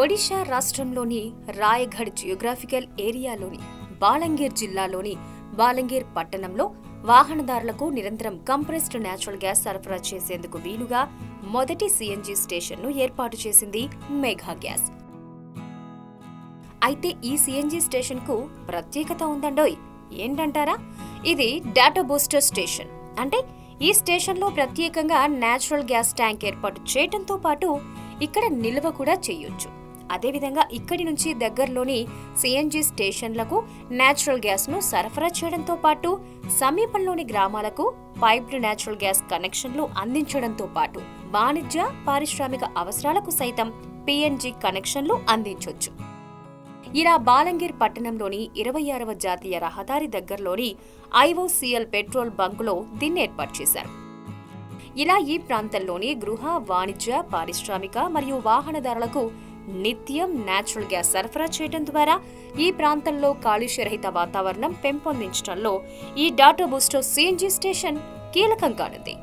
ఒడిషా రాష్ట్రంలోని రాయగఢ్ జియోగ్రాఫికల్ ఏరియాలోని బాలంగీర్ జిల్లాలోని బాలంగీర్ పట్టణంలో వాహనదారులకు నిరంతరం కంప్రెస్డ్ నేచురల్ గ్యాస్ సరఫరా చేసేందుకు వీలుగా మొదటి సిఎన్జి స్టేషన్ను ఏర్పాటు చేసింది మేఘా గ్యాస్. అయితే ఈ సిఎన్జి స్టేషన్కు ప్రత్యేకత ఉందండోయ్ ఏంటంటారా? ఇది డాటా బూస్టర్ స్టేషన్ అంటే ఈ స్టేషన్లో ప్రత్యేకంగా నేచురల్ గ్యాస్ ట్యాంక్ ఏర్పాటు చేయడంతో పాటు ఇక్కడ నిల్వ కూడా చేయొచ్చు. అదేవిధంగా ఇక్కడి నుంచి దగ్గరలోని సిఎన్జి స్టేషన్లకు నేచురల్ గ్యాస్ను సరఫరా చేయడంతో పాటు సమీపంలోని గ్రామాలకు పైప్డ్ నేచురల్ గ్యాస్ కనెక్షన్లు అందించడంతో పాటు వాణిజ్య పారిశ్రామిక అవసరాలకు సైతం పిఎన్జి కనెక్షన్లు అందించవచ్చు ఇలా బాలంగీర్ పట్టణంలోని ఇరవై ఆరవ జాతీయ రహదారి దగ్గరలోని ఐఓసీఎల్ పెట్రోల్ బంకులో దీన్ని ఏర్పాటు చేశారు. ఇలా ఈ ప్రాంతంలోని గృహ వాణిజ్య పారిశ్రామిక మరియు వాహనదారులకు నిత్యం నేచురల్ గ్యాస్ సరఫరా చేయడం ద్వారా ఈ ప్రాంతంలో కాలుష్యరహిత వాతావరణం పెంపొందించడంలో ఈ డాటా బూస్టర్ సిఎన్జీ స్టేషన్ కీలకం కానుంది